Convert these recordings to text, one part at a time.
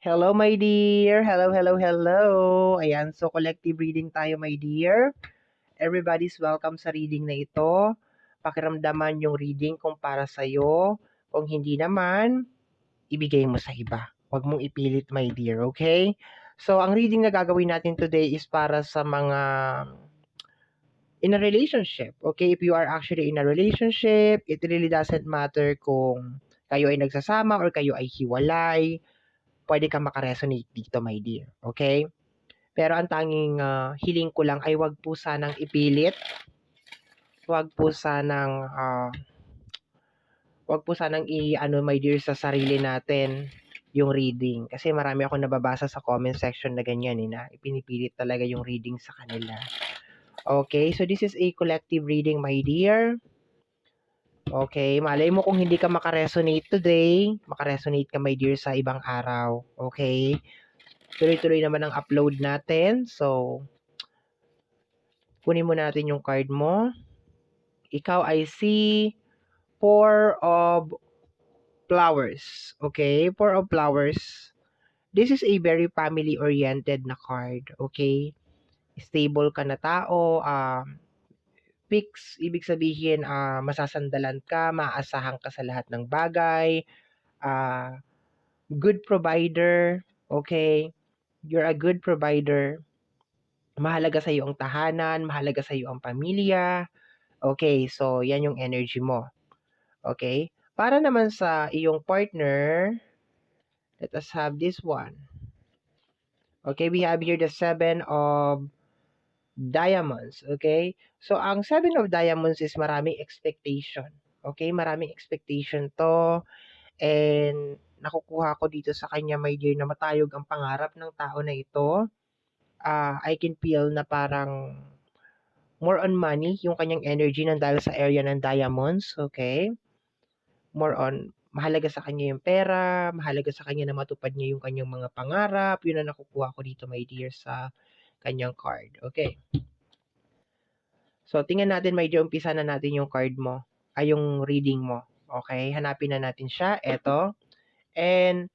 Hello, my dear. Hello, hello, hello. Ayan, so collective reading tayo, my dear. Everybody's welcome sa reading na ito. Pakiramdaman yung reading kung para sa'yo. Kung hindi naman, ibigay mo sa iba. Huwag mong ipilit, my dear, okay? So, ang reading na gagawin natin today is para sa mga in a relationship. Okay, if you are actually in a relationship, it really doesn't matter kung kayo ay nagsasama or kayo ay hiwalay pwede kang makaresonate dito, my dear. Okay? Pero ang tanging uh, hiling ko lang ay wag po sanang ipilit. Wag po sanang uh, wag po sanang i ano my dear sa sarili natin yung reading kasi marami ako nababasa sa comment section na ganyan eh, na ipinipilit talaga yung reading sa kanila. Okay, so this is a collective reading my dear. Okay, malay mo kung hindi ka makaresonate today, makaresonate ka my dear sa ibang araw. Okay? Tuloy-tuloy naman ang upload natin. So, kunin mo natin yung card mo. Ikaw ay si Four of Flowers. Okay? Four of Flowers. This is a very family-oriented na card. Okay? Stable ka na tao. Um, fix, ibig sabihin uh, masasandalan ka, maaasahan ka sa lahat ng bagay, uh, good provider, okay? You're a good provider. Mahalaga sa iyo ang tahanan, mahalaga sa iyo ang pamilya. Okay, so yan yung energy mo. Okay? Para naman sa iyong partner, let us have this one. Okay, we have here the seven of diamonds, okay? So, ang seven of diamonds is maraming expectation, okay? Maraming expectation to, and nakukuha ko dito sa kanya, my dear, na matayog ang pangarap ng tao na ito. Uh, I can feel na parang more on money, yung kanyang energy nang dahil sa area ng diamonds, okay? More on, mahalaga sa kanya yung pera, mahalaga sa kanya na matupad niya yung kanyang mga pangarap, yun ang nakukuha ko dito, my dear, sa kanyang card. Okay. So, tingnan natin, my dear, umpisa na natin yung card mo, ay yung reading mo. Okay, hanapin na natin siya. Ito. And,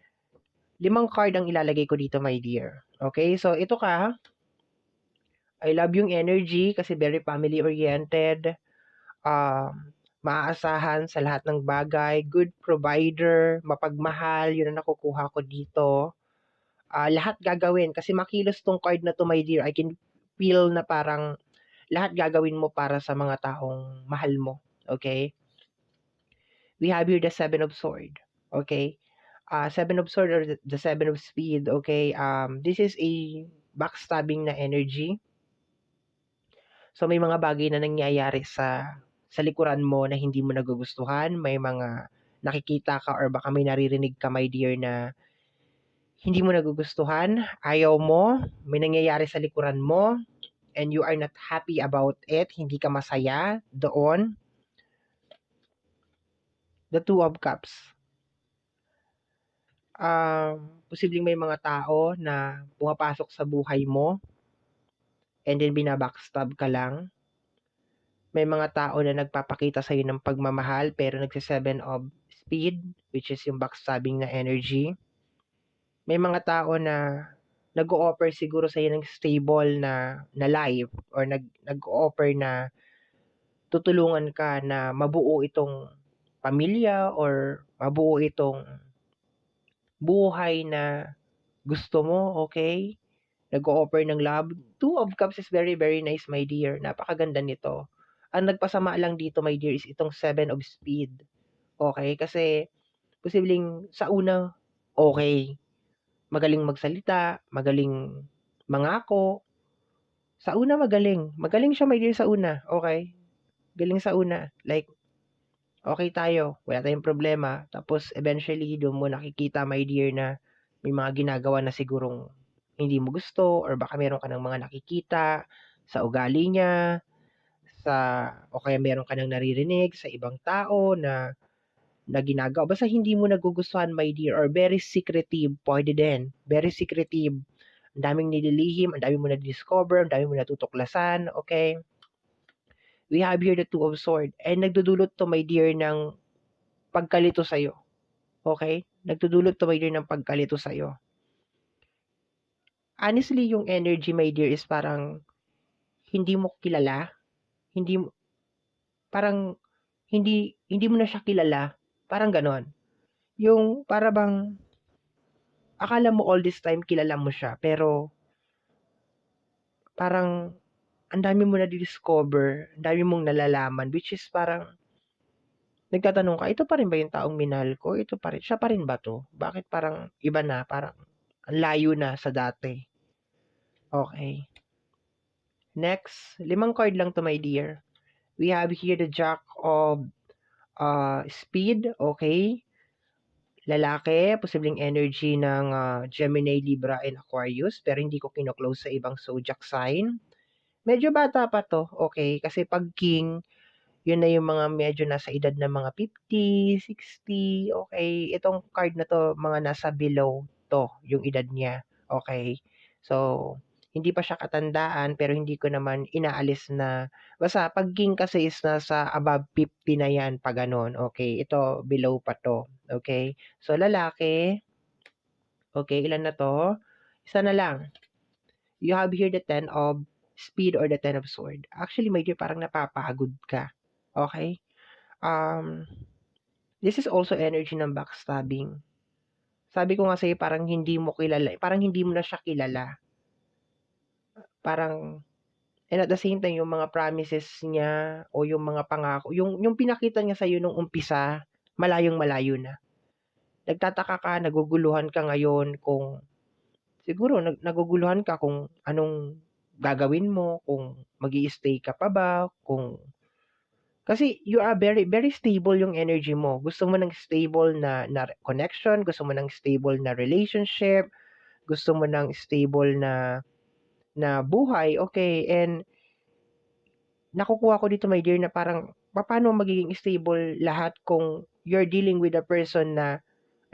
limang card ang ilalagay ko dito, my dear. Okay, so ito ka. I love yung energy kasi very family-oriented. Um, maaasahan sa lahat ng bagay. Good provider, mapagmahal. Yun ang nakukuha ko dito uh, lahat gagawin. Kasi makilos tong card na to my dear I can feel na parang lahat gagawin mo para sa mga taong mahal mo okay? We have here the seven of sword okay? Uh, seven of sword or the, seven of speed okay? Um this is a backstabbing na energy. So may mga bagay na nangyayari sa sa likuran mo na hindi mo nagugustuhan. May mga nakikita ka or baka may naririnig ka my dear na hindi mo nagugustuhan, ayaw mo, may nangyayari sa likuran mo, and you are not happy about it, hindi ka masaya doon. The Two of Cups. Um, posibleng may mga tao na pumapasok sa buhay mo and then binabackstab ka lang. May mga tao na nagpapakita sa'yo ng pagmamahal pero nagsi seven of speed which is yung backstabbing na energy may mga tao na nag-o-offer siguro sa ng stable na na life or nag nag-o-offer na tutulungan ka na mabuo itong pamilya or mabuo itong buhay na gusto mo, okay? Nag-o-offer ng love. Two of Cups is very, very nice, my dear. Napakaganda nito. Ang nagpasama lang dito, my dear, is itong Seven of Speed. Okay? Kasi, posibleng sa una, okay magaling magsalita, magaling mangako. Sa una magaling. Magaling siya my dear sa una. Okay? Galing sa una. Like, okay tayo. Wala tayong problema. Tapos, eventually, doon mo nakikita, my dear, na may mga ginagawa na sigurong hindi mo gusto or baka meron ka ng mga nakikita sa ugali niya, sa, o kaya meron ka nang naririnig sa ibang tao na na ginagawa. Basta hindi mo nagugustuhan, my dear, or very secretive, pwede din. Very secretive. Ang daming nililihim, ang daming mo na-discover, ang daming mo natutuklasan, okay? We have here the Two of Swords. And nagdudulot to, my dear, ng pagkalito sa'yo. Okay? Nagdudulot to, my dear, ng pagkalito sa'yo. honestly, yung energy, my dear, is parang hindi mo kilala. Hindi mo, parang hindi, hindi mo na siya kilala. Parang ganon. Yung para bang, akala mo all this time kilala mo siya, pero parang ang dami mo na discover ang dami mong nalalaman, which is parang nagtatanong ka, ito pa rin ba yung taong minahal ko? Ito pa rin, siya pa rin ba to? Bakit parang iba na, parang ang layo na sa dati? Okay. Next, limang card lang to my dear. We have here the Jack of uh, Speed, okay? Lalaki, posibleng energy ng uh, Gemini, Libra, and Aquarius, pero hindi ko kino-close sa ibang zodiac sign. Medyo bata pa to, okay? Kasi pag king, yun na yung mga medyo nasa edad na mga 50, 60, okay? Itong card na to, mga nasa below to, yung edad niya, okay? So, hindi pa siya katandaan, pero hindi ko naman inaalis na, basta pag king kasi is nasa above 50 na yan, pag ganun, okay? Ito, below pa to, okay? So, lalaki, okay, ilan na to? Isa na lang. You have here the 10 of speed or the ten of sword. Actually, dear, parang napapagod ka. Okay? Um, this is also energy ng backstabbing. Sabi ko nga sa'yo, parang hindi mo kilala, parang hindi mo na siya kilala. Parang, and at the same time, yung mga promises niya, o yung mga pangako, yung, yung pinakita niya sa'yo nung umpisa, malayong malayo na. Nagtataka ka, naguguluhan ka ngayon kung, siguro, nag, naguguluhan ka kung anong gagawin mo, kung mag stay ka pa ba, kung kasi you are very very stable yung energy mo. Gusto mo ng stable na na connection, gusto mo ng stable na relationship, gusto mo ng stable na na buhay. Okay, and nakukuha ko dito my dear na parang paano magiging stable lahat kung you're dealing with a person na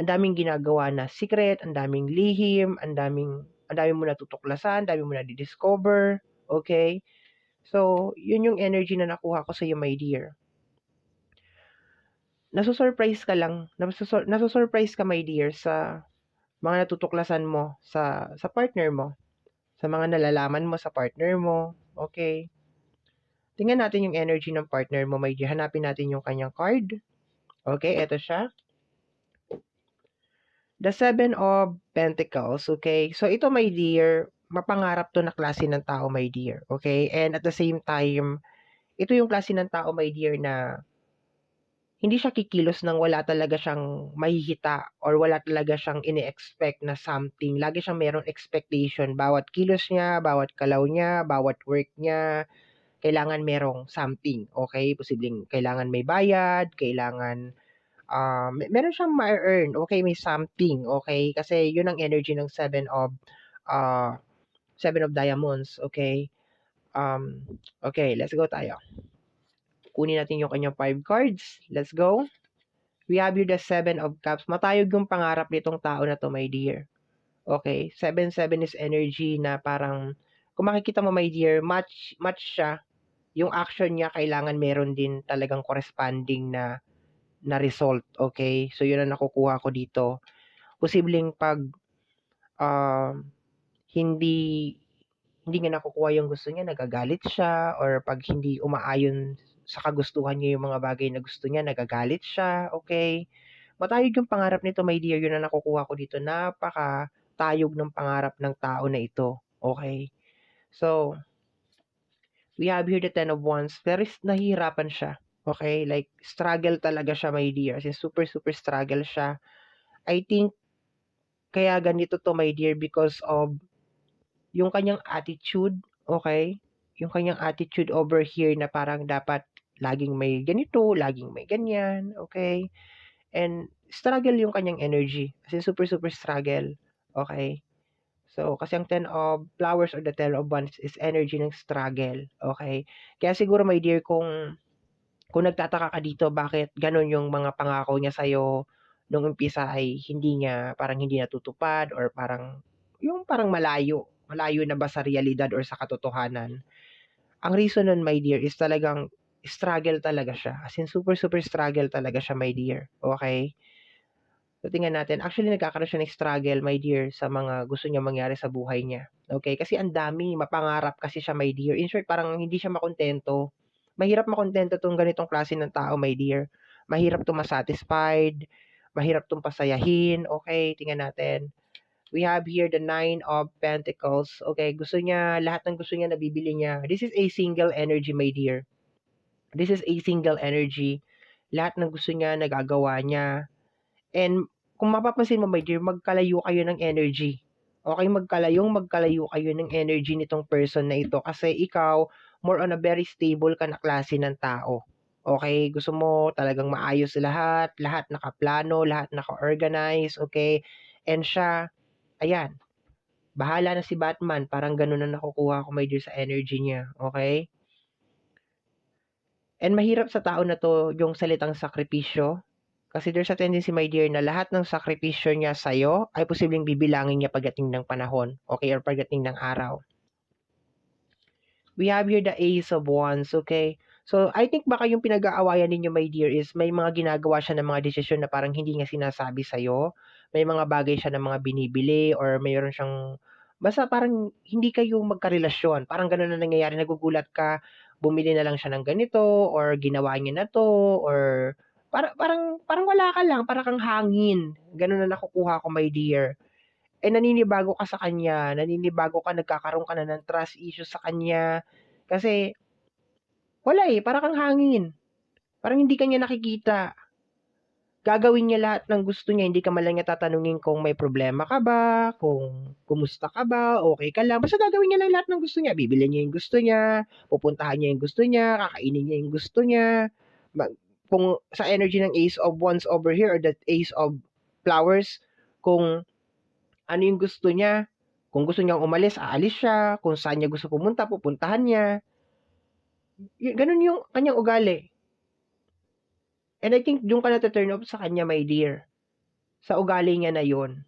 ang daming ginagawa na secret, ang daming lihim, ang daming ang dami mo natutuklasan, dami mo na di-discover, okay? So, yun yung energy na nakuha ko sa iyo, my dear. Nasusurprise ka lang, nasusur- nasusurprise ka, my dear, sa mga natutuklasan mo sa sa partner mo, sa mga nalalaman mo sa partner mo, okay? Tingnan natin yung energy ng partner mo, dear. Hanapin natin yung kanyang card. Okay, eto siya the Seven of Pentacles, okay? So, ito, my dear, mapangarap to na klase ng tao, my dear, okay? And at the same time, ito yung klase ng tao, my dear, na hindi siya kikilos nang wala talaga siyang mahihita or wala talaga siyang ini-expect na something. Lagi siyang mayroong expectation. Bawat kilos niya, bawat kalaw niya, bawat work niya, kailangan merong something. Okay? Posibleng kailangan may bayad, kailangan um, meron siyang ma-earn, okay, may something, okay? Kasi yun ang energy ng seven of, uh, seven of diamonds, okay? Um, okay, let's go tayo. Kunin natin yung kanyang five cards. Let's go. We have here the seven of cups. Matayog yung pangarap nitong tao na to, my dear. Okay, seven, seven is energy na parang, kung makikita mo, my dear, match, match siya. Yung action niya, kailangan meron din talagang corresponding na na result, okay? So, yun ang nakukuha ko dito. Posibleng pag uh, hindi hindi nga nakukuha yung gusto niya, nagagalit siya, or pag hindi umaayon sa kagustuhan niya yung mga bagay na gusto niya, nagagalit siya, okay? Matayog yung pangarap nito, my dear, yun ang nakukuha ko dito. Napaka tayog ng pangarap ng tao na ito, okay? So, we have here the Ten of Wands. Pero nahihirapan siya. Okay, like struggle talaga siya, my dear. In, super, super struggle siya. I think, kaya ganito to, my dear, because of yung kanyang attitude, okay? Yung kanyang attitude over here na parang dapat laging may ganito, laging may ganyan, okay? And struggle yung kanyang energy. As in, super, super struggle, okay? So, kasi ang 10 of flowers or the 10 of wands is energy ng struggle, okay? Kaya siguro, my dear, kung kung nagtataka ka dito bakit ganun yung mga pangako niya sa'yo nung umpisa ay hindi niya, parang hindi natutupad or parang, yung parang malayo, malayo na ba sa realidad or sa katotohanan. Ang reason nun, my dear, is talagang struggle talaga siya. As in, super, super struggle talaga siya, my dear. Okay? So, tingnan natin. Actually, nagkakaroon siya ng struggle, my dear, sa mga gusto niya mangyari sa buhay niya. Okay? Kasi ang dami, mapangarap kasi siya, my dear. In short, parang hindi siya makontento. Mahirap makontento 'tong ganitong klase ng tao, my dear. Mahirap 'tong ma-satisfied, mahirap 'tong pasayahin. Okay, tingnan natin. We have here the Nine of Pentacles. Okay, gusto niya, lahat ng gusto niya nabibili niya. This is a single energy, my dear. This is a single energy. Lahat ng gusto niya, nagagawa niya. And kung mapapansin mo, my dear, magkalayo kayo ng energy. Okay, magkalayong magkalayo kayo ng energy nitong person na ito kasi ikaw, more on a very stable ka na klase ng tao. Okay, gusto mo talagang maayos lahat, lahat nakaplano, lahat naka-organize, okay? And siya, ayan, bahala na si Batman, parang ganun na nakukuha ko my dear sa energy niya, okay? And mahirap sa tao na to yung salitang sakripisyo. Kasi there's a tendency, my dear, na lahat ng sakripisyo niya sa'yo ay posibleng bibilangin niya pagdating ng panahon, okay, or pagdating ng araw. We have here the Ace of Wands, okay? So, I think baka yung pinag-aawayan ninyo, my dear, is may mga ginagawa siya ng mga desisyon na parang hindi niya sinasabi sa'yo. May mga bagay siya ng mga binibili or mayroon siyang, basta parang hindi kayo magkarelasyon. Parang ganun na nangyayari, nagugulat ka, bumili na lang siya ng ganito or ginawa niya na to or para, parang, parang wala ka lang, parang kang hangin. Ganun na nakukuha ko, my dear. Eh, naninibago ka sa kanya, naninibago ka, nagkakaroon ka na ng trust issues sa kanya. Kasi, wala eh, parang kang hangin. Parang hindi ka niya nakikita. Gagawin niya lahat ng gusto niya, hindi ka man niya tatanungin kung may problema ka ba, kung kumusta ka ba, okay ka lang. Basta gagawin niya lang lahat ng gusto niya. Bibili niya yung gusto niya, pupuntahan niya yung gusto niya, kakainin niya yung gusto niya. Kung sa energy ng Ace of Wands over here or the Ace of Flowers, kung ano yung gusto niya, kung gusto niyang umalis, aalis siya, kung saan niya gusto pumunta, pupuntahan niya. Ganun yung kanyang ugali. And I think yung ka na turn off sa kanya, my dear. Sa ugali niya na yon.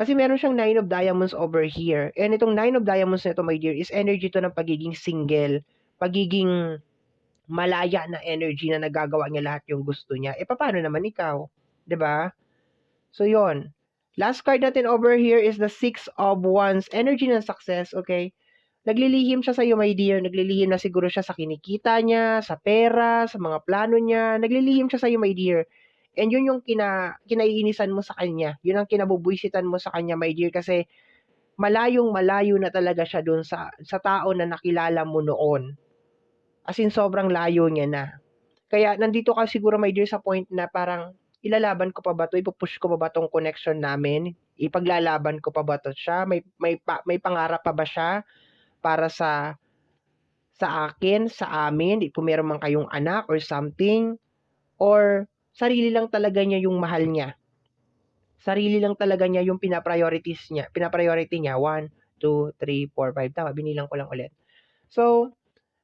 Kasi meron siyang Nine of Diamonds over here. And itong Nine of Diamonds na ito, my dear, is energy to ng pagiging single, pagiging malaya na energy na nagagawa niya lahat yung gusto niya. E paano naman ikaw? ba? So yon. Last card natin over here is the Six of Wands. Energy ng success, okay? Naglilihim siya sa iyo, my dear. Naglilihim na siguro siya sa kinikita niya, sa pera, sa mga plano niya. Naglilihim siya sa iyo, my dear. And yun yung kina, kinaiinisan mo sa kanya. Yun ang kinabubuisitan mo sa kanya, my dear. Kasi malayong malayo na talaga siya dun sa, sa tao na nakilala mo noon. As in, sobrang layo niya na. Kaya nandito ka siguro, my dear, sa point na parang ilalaban ko pa ba to? Ipupush ko pa ba tong connection namin? Ipaglalaban ko pa ba to siya? May, may, pa, may pangarap pa ba siya para sa sa akin, sa amin, kung meron man kayong anak or something, or sarili lang talaga niya yung mahal niya. Sarili lang talaga niya yung pinapriorities niya. Pinapriority niya. 1, 2, 3, 4, 5. Tama, binilang ko lang ulit. So,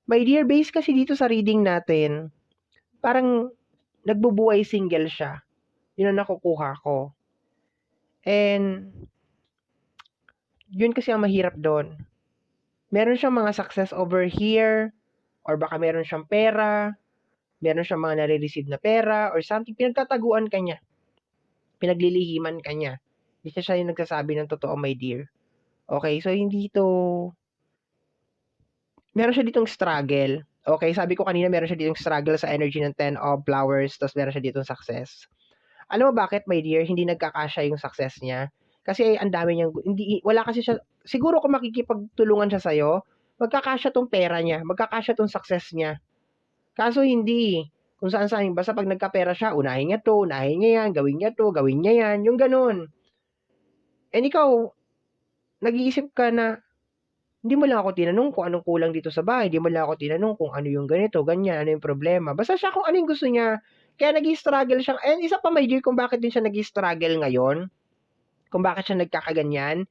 my dear base kasi dito sa reading natin, parang nagbubuhay single siya. Yun ang nakukuha ko. And, yun kasi ang mahirap doon. Meron siyang mga success over here, or baka meron siyang pera, meron siyang mga nare-receive na pera, or something, pinagtataguan ka niya. Pinaglilihiman ka niya. Hindi siya siya yung nagsasabi ng totoo, my dear. Okay, so hindi to... Meron siya ditong struggle. Okay, sabi ko kanina meron siya ditong struggle sa energy ng 10 of flowers, tapos meron siya ditong success. Alam mo bakit, my dear, hindi nagkakasya yung success niya? Kasi ang dami niyang, hindi, wala kasi siya, siguro kung makikipagtulungan siya sa'yo, magkakasya tong pera niya, magkakasya tong success niya. Kaso hindi, kung saan saan, basta pag nagkapera siya, unahin niya to, unahin niya yan, gawin niya to, gawin niya yan, yung ganun. And ikaw, nag-iisip ka na, hindi mo lang ako tinanong kung anong kulang dito sa bahay, hindi mo lang ako tinanong kung ano yung ganito, ganyan, ano yung problema. Basta siya kung ano yung gusto niya, kaya nag struggle siya. And isa pa, my dear, kung bakit din siya nag struggle ngayon, kung bakit siya nagkakaganyan,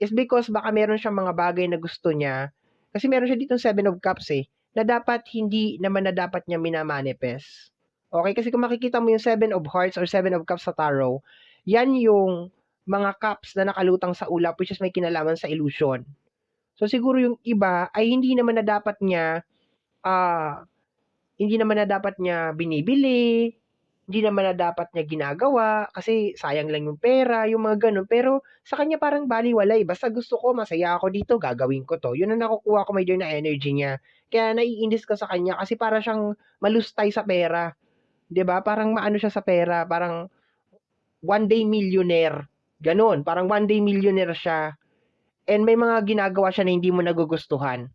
is because baka meron siyang mga bagay na gusto niya. Kasi meron siya dito Seven of Cups eh, na dapat hindi naman na dapat niya minamanifest. Okay? Kasi kung makikita mo yung Seven of Hearts or Seven of Cups sa tarot, yan yung mga cups na nakalutang sa ulap which is may kinalaman sa illusion. So siguro yung iba ay hindi naman na dapat niya uh, hindi naman na dapat niya binibili, hindi naman na dapat niya ginagawa kasi sayang lang yung pera, yung mga ganun. Pero sa kanya parang baliwalay. Basta gusto ko, masaya ako dito, gagawin ko to. Yun ang nakukuha ko may dear na energy niya. Kaya naiinis ka sa kanya kasi para siyang malustay sa pera. 'Di ba Parang maano siya sa pera. Parang one day millionaire. Ganon. Parang one day millionaire siya. And may mga ginagawa siya na hindi mo nagugustuhan.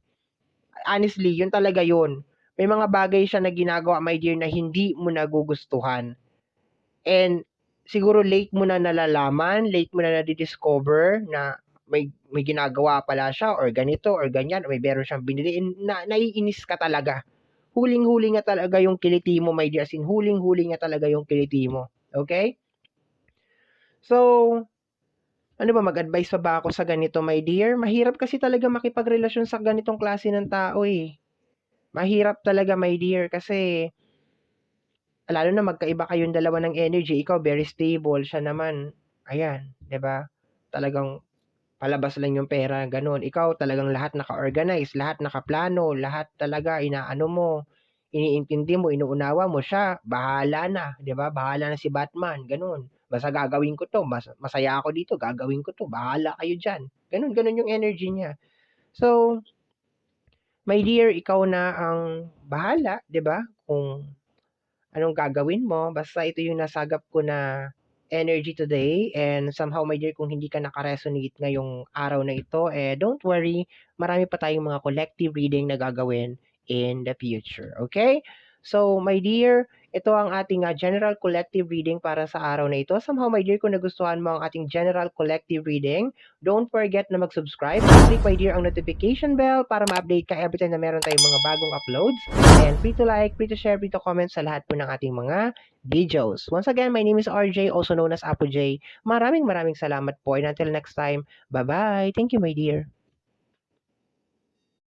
Honestly, yun talaga yun may mga bagay siya na ginagawa, my dear, na hindi mo nagugustuhan. And siguro late mo na nalalaman, late mo na nadidiscover na may may ginagawa pala siya or ganito or ganyan or may meron siyang binili na naiinis ka talaga. Huling-huli nga talaga yung kiliti mo, my dear. As in, huling-huli nga talaga yung kiliti mo. Okay? So, ano ba, mag-advise pa ba ako sa ganito, my dear? Mahirap kasi talaga makipagrelasyon sa ganitong klase ng tao eh. Mahirap talaga, my dear, kasi lalo na magkaiba kayong dalawa ng energy. Ikaw very stable, siya naman, ayan, ba? Talagang palabas lang yung pera, ganun. Ikaw talagang lahat naka-organize, lahat nakaplano, lahat talaga inaano mo, iniintindi mo, inuunawa mo siya, bahala na, 'di ba? Bahala na si Batman, ganun. Basta gagawin ko 'to, mas masaya ako dito, gagawin ko 'to, bahala kayo diyan. Ganun, ganun yung energy niya. So, my dear, ikaw na ang bahala, 'di ba? Kung anong gagawin mo, basta ito yung nasagap ko na energy today and somehow my dear kung hindi ka naka-resonate ngayong araw na ito, eh don't worry, marami pa tayong mga collective reading na gagawin in the future, okay? So, my dear, ito ang ating uh, general collective reading para sa araw na ito. Somehow, my dear, kung nagustuhan mo ang ating general collective reading, don't forget na mag-subscribe. Click, my dear, ang notification bell para ma-update ka every time na meron tayong mga bagong uploads. And free to like, free to share, free to comment sa lahat po ng ating mga videos. Once again, my name is RJ, also known as Apo J. Maraming maraming salamat po. And until next time, bye-bye. Thank you, my dear.